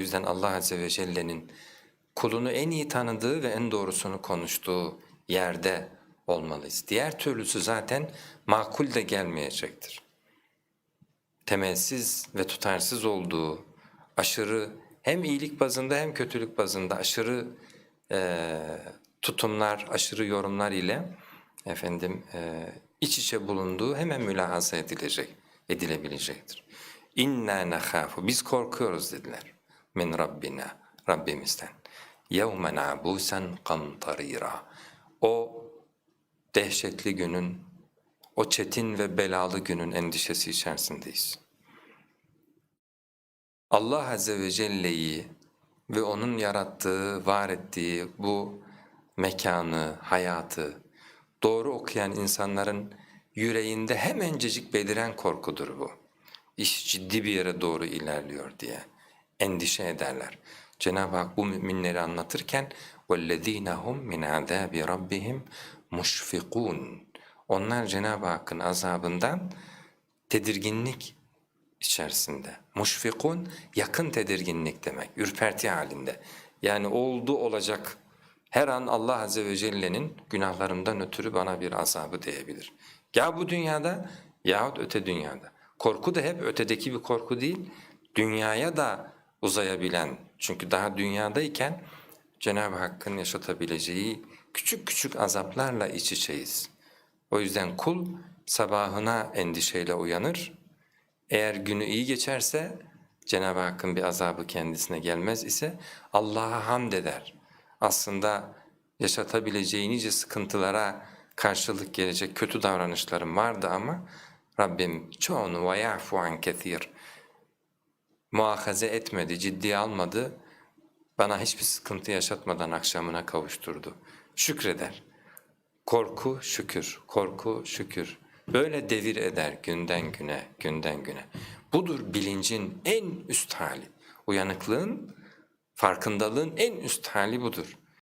yüzden Allah Azze ve Celle'nin kulunu en iyi tanıdığı ve en doğrusunu konuştuğu yerde olmalıyız. Diğer türlüsü zaten makul de gelmeyecektir. Temelsiz ve tutarsız olduğu, aşırı hem iyilik bazında hem kötülük bazında aşırı eee, tutumlar, aşırı yorumlar ile efendim eee, iç içe bulunduğu hemen mülahaza edilecek, edilebilecektir. İnna nahafu biz korkuyoruz dediler. Min Rabbina Rabbimizden. Yevmen abusen kamtarira. O dehşetli günün, o çetin ve belalı günün endişesi içerisindeyiz. Allah Azze ve Celle'yi ve O'nun yarattığı, var ettiği bu mekanı, hayatı doğru okuyan insanların yüreğinde hemencecik beliren korkudur bu. İş ciddi bir yere doğru ilerliyor diye endişe ederler. Cenab-ı Hak bu müminleri anlatırken وَالَّذ۪ينَ هُمْ مِنْ عَذَابِ رَبِّهِمْ مُشْفِقُونَ Onlar Cenab-ı Hakk'ın azabından tedirginlik içerisinde. Muşfikun yakın tedirginlik demek, ürperti halinde. Yani oldu olacak. Her an Allah Azze ve Celle'nin günahlarımdan ötürü bana bir azabı diyebilir. Ya bu dünyada yahut öte dünyada. Korku da hep ötedeki bir korku değil, dünyaya da uzayabilen. Çünkü daha dünyadayken Cenab-ı Hakk'ın yaşatabileceği küçük küçük azaplarla iç içeyiz. O yüzden kul sabahına endişeyle uyanır, eğer günü iyi geçerse Cenab-ı Hakk'ın bir azabı kendisine gelmez ise Allah'a hamd eder. Aslında yaşatabileceği nice sıkıntılara karşılık gelecek kötü davranışlarım vardı ama Rabbim çoğunu ya'fu an kethir muahaze etmedi, ciddiye almadı, bana hiçbir sıkıntı yaşatmadan akşamına kavuşturdu. Şükreder. Korku şükür, korku şükür. Böyle devir eder günden güne, günden güne. Budur bilincin en üst hali. Uyanıklığın, farkındalığın en üst hali budur.